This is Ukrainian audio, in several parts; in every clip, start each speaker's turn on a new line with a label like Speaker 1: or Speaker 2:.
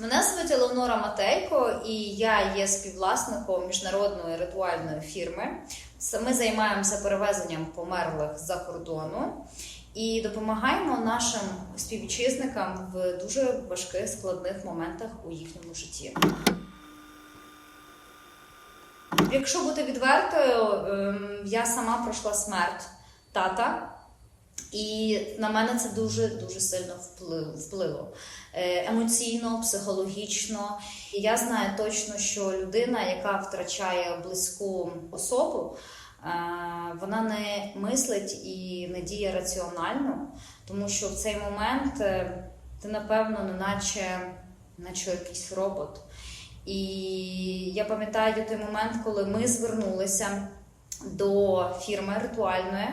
Speaker 1: Мене звуть Елеонора Матейко, і я є співвласником міжнародної ритуальної фірми. Ми займаємося перевезенням померлих за кордону і допомагаємо нашим співвітчизникам в дуже важких складних моментах у їхньому житті. Якщо бути відвертою, ем, я сама пройшла смерть тата. І на мене це дуже дуже сильно вплило Е, емоційно, психологічно. І я знаю точно, що людина, яка втрачає близьку особу, е, вона не мислить і не діє раціонально, тому що в цей момент е, ти, напевно, неначе, наче якийсь робот. І я пам'ятаю той момент, коли ми звернулися до фірми ритуальної.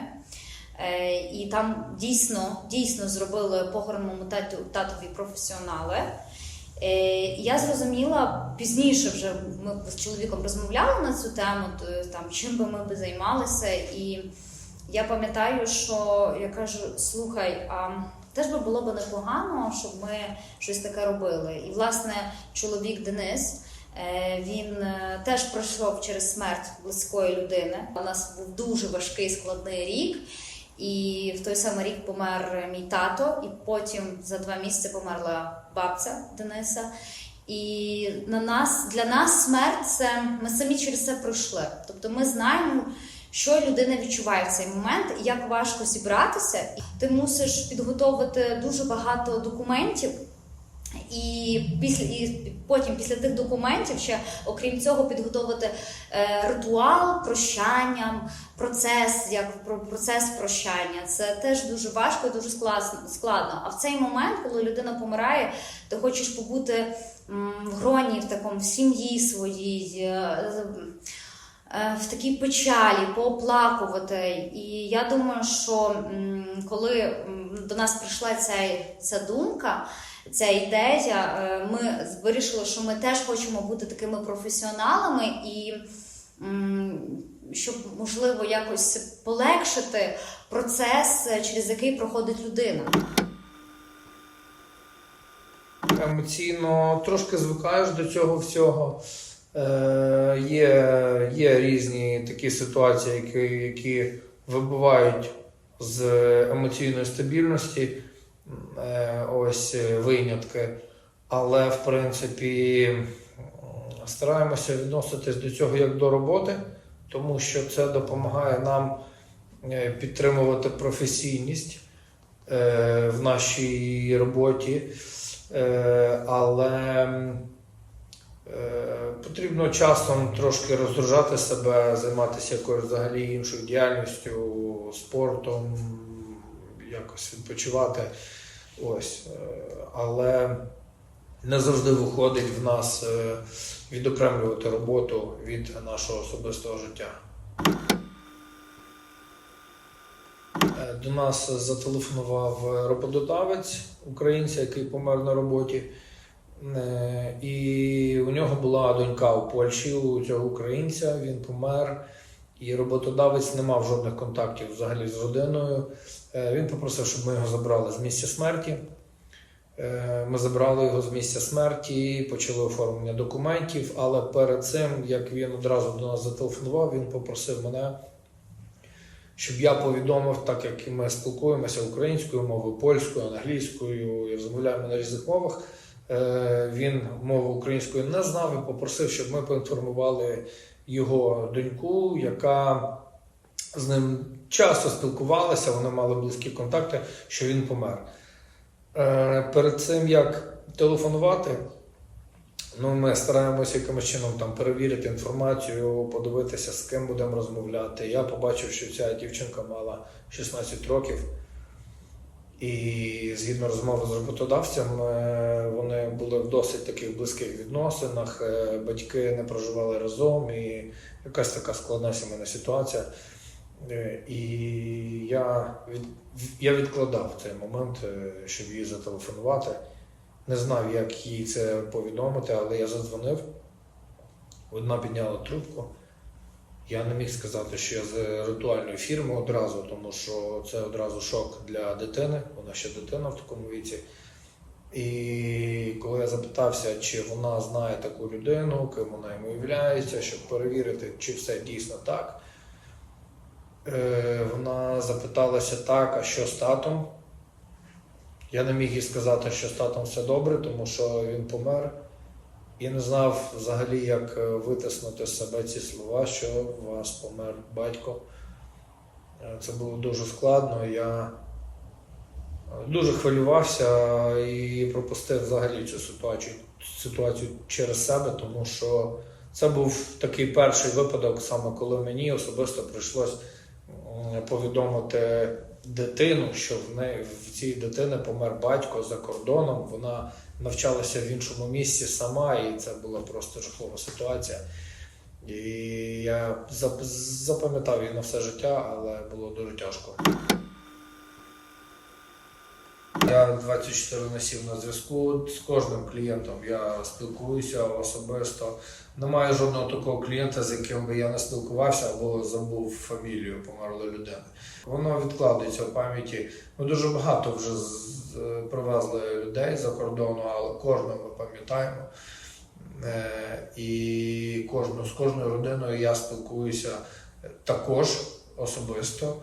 Speaker 1: Е, І там дійсно, дійсно зробили похоронному тату, татові професіонали. Е, Я зрозуміла пізніше вже ми з чоловіком розмовляли на цю тему, то, там чим би ми би займалися. І я пам'ятаю, що я кажу: слухай, а теж би було б непогано, щоб ми щось таке робили. І власне чоловік Денис. е, Він теж пройшов через смерть близької людини. У нас був дуже важкий складний рік. І в той самий рік помер мій тато, і потім за два місяці померла бабця Дениса. І на нас для нас смерть це ми самі через це пройшли. Тобто ми знаємо, що людина відчуває в цей момент, як важко зібратися. І ти мусиш підготовити дуже багато документів. І після і потім, після тих документів, ще окрім цього, підготовити е, ритуал прощання, процес, як про- процес прощання. Це теж дуже важко і дуже складно. складно. А в цей момент, коли людина помирає, ти хочеш побути в гроні, в такому в сім'ї своїй. е, е, В такій печалі, пооплакувати. І я думаю, що коли до нас прийшла ця, ця думка, ця ідея, е, ми вирішили, що ми теж хочемо бути такими професіоналами і щоб можливо якось полегшити процес, е, через який проходить людина.
Speaker 2: емоційно трошки звикаєш до цього всього. Е, є, є різні такі ситуації, які, які вибивають з емоційної стабільності. Е, ось е, винятки. Але, в принципі, стараємося відноситись до цього як до роботи, тому що це допомагає нам е, підтримувати професійність в нашій роботі. Але потрібно часом трошки розгружати себе, займатися якоюсь взагалі іншою діяльністю, спортом, якось відпочивати. Ось. е, Але не завжди виходить в нас е, відокремлювати роботу від нашого особистого життя. Е, До нас зателефонував роботодавець українця, який помер на роботі. І у нього була донька у Польщі у цього українця. Він помер, і роботодавець не мав жодних контактів взагалі з родиною. Е, Він попросив, щоб ми його забрали з місця смерті. Е, Ми забрали його з місця смерті, почали оформлення документів, але перед цим, як він одразу до нас зателефонував, він попросив мене щоб я повідомив, так як ми спілкуємося українською мовою, польською, англійською, і розмовляємо на різних мовах. Е, Він мову українською не знав і попросив, щоб ми поінформували його доньку, яка з ним часто спілкувалася, вони мали близькі контакти, що він помер. Е, Перед цим як телефонувати, Ну, ми стараємося якимось чином там перевірити інформацію, подивитися, з ким будемо розмовляти. Я побачив, що ця дівчинка мала 16 років, і згідно розмови з роботодавцем, вони були в досить таких близьких відносинах. е, Батьки не проживали разом, і якась така складна сімейна ситуація. Е, І я, від, я відкладав цей момент, е, щоб їй зателефонувати. Не знав, як їй це повідомити, але я задзвонив. Одна підняла трубку. Я не міг сказати, що я з ритуальної фірми одразу, тому що це одразу шок для дитини. Вона ще дитина в такому віці. І коли я запитався, чи вона знає таку людину, ким вона йому являється, щоб перевірити, чи все дійсно так, е, вона запиталася так, а що з татом? Я не міг їй сказати, що з татом все добре, тому що він помер. І не знав взагалі, як е, витиснути з себе ці слова, що у вас помер батько. Е, Це було дуже складно. Я е, дуже хвилювався і пропустив взагалі цю ситуацію, ситуацію через себе, тому що це був такий перший випадок, саме коли мені особисто прийшлось повідомити дитину, що в неї в цій дитини помер батько за кордоном. Вона навчалася в іншому місці сама, і це була просто жахлива ситуація. І я запам'ятав її на все життя, але було дуже тяжко. Я 24 на 7 на зв'язку з кожним клієнтом. Я спілкуюся особисто. Немає жодного такого клієнта, з яким би я не спілкувався або забув фамілію померлої людини. Воно відкладається в пам'яті. Ми дуже багато вже привезли людей за кордону, але кожного ми пам'ятаємо. Е, І кожну, з кожною родиною я спілкуюся також особисто.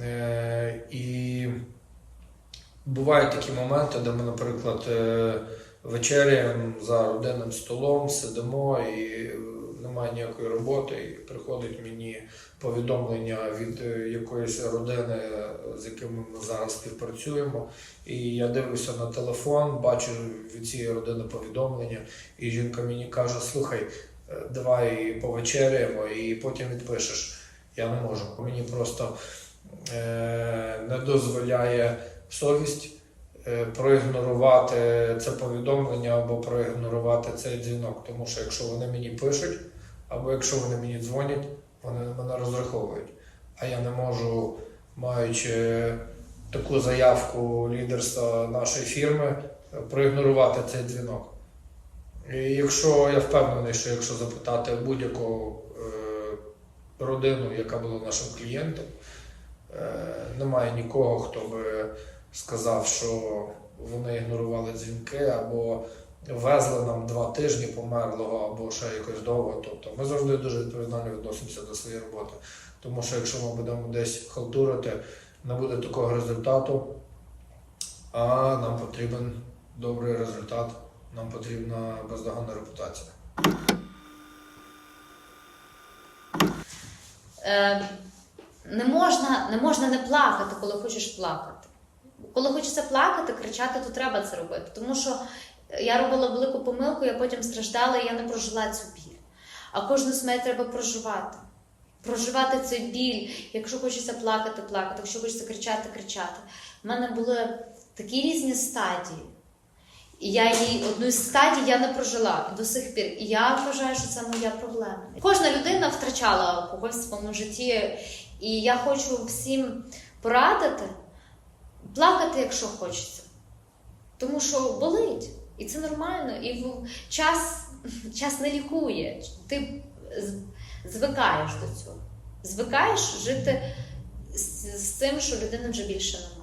Speaker 2: Е, І бувають такі моменти, де ми, наприклад, е, вечеряємо за родинним столом, сидимо і е, немає ніякої роботи, і приходить мені повідомлення від е, якоїсь родини, з якими ми зараз співпрацюємо. І я дивлюся на телефон, бачу від цієї родини повідомлення, і жінка мені каже: слухай, давай повечеряємо, і потім відпишеш. Я не можу. Мені просто е, не дозволяє совість е, проігнорувати це повідомлення або проігнорувати цей дзвінок. Тому що якщо вони мені пишуть, або якщо вони мені дзвонять, вони мене розраховують. А я не можу, маючи таку заявку лідерства нашої фірми, проігнорувати цей дзвінок. І якщо я впевнений, що якщо запитати будь-яку е, родину, яка була нашим клієнтом, е, немає нікого, хто би сказав, що вони ігнорували дзвінки або везли нам два тижні померлого, або ще якось довго. Тобто ми завжди дуже відповідально відносимося до своєї роботи. Тому що якщо ми будемо десь халтурити, не буде такого результату, а нам потрібен добрий результат, нам потрібна бездоганна репутація.
Speaker 1: Е, не, можна, не можна не плакати, коли хочеш плакати. Коли хочеться плакати, кричати, то треба це робити. Тому що я робила велику помилку, я потім страждала, і я не прожила цю біль. А кожну смерть треба проживати. Проживати цей біль. Якщо хочеться плакати, плакати, якщо хочеться кричати, кричати. У мене були такі різні стадії. І я її одну з стадій я не прожила до сих пір. І я вважаю, що це моя проблема. Кожна людина втрачала когось в своєму житті, і я хочу всім порадити плакати, якщо хочеться. Тому що болить, і це нормально. І час, час не лікує. Ти звикаєш до цього. Звикаєш жити з, з цим, що людина вже більше немає.